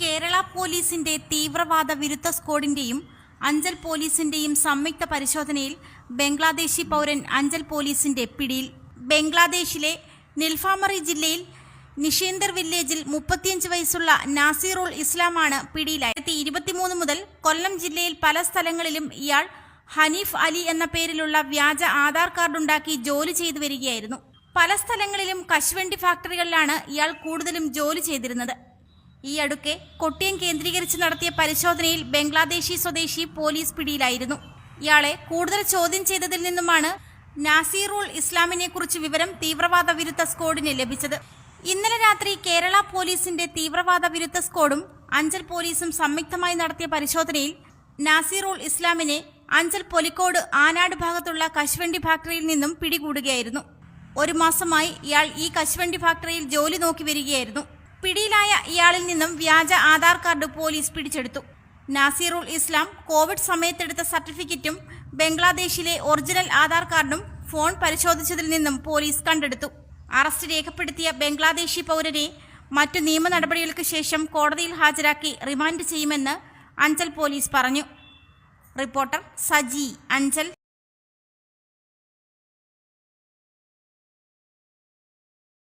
കേരള പോലീസിന്റെ തീവ്രവാദ വിരുദ്ധ സ്ക്വാഡിന്റെയും അഞ്ചൽ പോലീസിന്റെയും സംയുക്ത പരിശോധനയിൽ ബംഗ്ലാദേശി പൗരൻ അഞ്ചൽ പോലീസിന്റെ പിടിയിൽ. ബംഗ്ലാദേശിലെ നിൽഫാമറി ജില്ലയിൽ നിഷേന്ദർ വില്ലേജിൽ മുപ്പത്തിയഞ്ച് വയസ്സുള്ള നാസിറുൾ ഇസ്ലാമാണ് പിടിയിലായിരത്തി ഇരുപത്തിമൂന്ന് മുതൽ കൊല്ലം ജില്ലയിൽ പല സ്ഥലങ്ങളിലും ഇയാൾ ഹനീഫ് അലി എന്ന പേരിലുള്ള വ്യാജ ആധാർ കാർഡുണ്ടാക്കി ജോലി ചെയ്തു വരികയായിരുന്നു. പല സ്ഥലങ്ങളിലും കശുവണ്ടി ഫാക്ടറികളിലാണ് ഇയാൾ കൂടുതലും ജോലി ചെയ്തിരുന്നത്. ഈ അടുക്കെ കൊട്ടിയം കേന്ദ്രീകരിച്ച് നടത്തിയ പരിശോധനയിൽ ബംഗ്ലാദേശി സ്വദേശി പോലീസ് പിടിയിലായിരുന്നു. ഇയാളെ കൂടുതൽ ചോദ്യം ചെയ്തതിൽ നിന്നുമാണ് നാസീറുൾ ഇസ്ലാമിനെ കുറിച്ച് വിവരം തീവ്രവാദ വിരുദ്ധ സ്ക്വാഡിന് ലഭിച്ചത്. ഇന്നലെ രാത്രി കേരള പോലീസിന്റെ തീവ്രവാദ വിരുദ്ധ സ്ക്വാഡും അഞ്ചൽ പോലീസും സംയുക്തമായി നടത്തിയ പരിശോധനയിൽ നാസീറുൾ ഇസ്ലാമിനെ അഞ്ചൽ പൊലിക്കോട് ആനാട് ഭാഗത്തുള്ള കശുവണ്ടി ഫാക്ടറിയിൽ നിന്നും പിടികൂടുകയായിരുന്നു. ഒരു മാസമായി ഇയാൾ ഈ കശുവണ്ടി ഫാക്ടറിയിൽ ജോലി നോക്കി വരികയായിരുന്നു. പിടിയിലായ ഇയാളിൽ നിന്നും വ്യാജ ആധാർ കാർഡ് പോലീസ് പിടിച്ചെടുത്തു. നാസിറുൽ ഇസ്ലാം കോവിഡ് സമയത്തെടുത്ത സർട്ടിഫിക്കറ്റും ബംഗ്ലാദേശിലെ ഒറിജിനൽ ആധാർ കാർഡും ഫോൺ പരിശോധിച്ചതിൽ നിന്നും പോലീസ് കണ്ടെടുത്തു. അറസ്റ്റ് രേഖപ്പെടുത്തിയ ബംഗ്ലാദേശി പൗരനെ മറ്റു നിയമ നടപടികൾക്ക് ശേഷം കോടതിയിൽ ഹാജരാക്കി റിമാൻഡ് ചെയ്യുമെന്ന് അഞ്ചൽ പോലീസ് പറഞ്ഞു. റിപ്പോർട്ടർ സജി അഞ്ചൽ.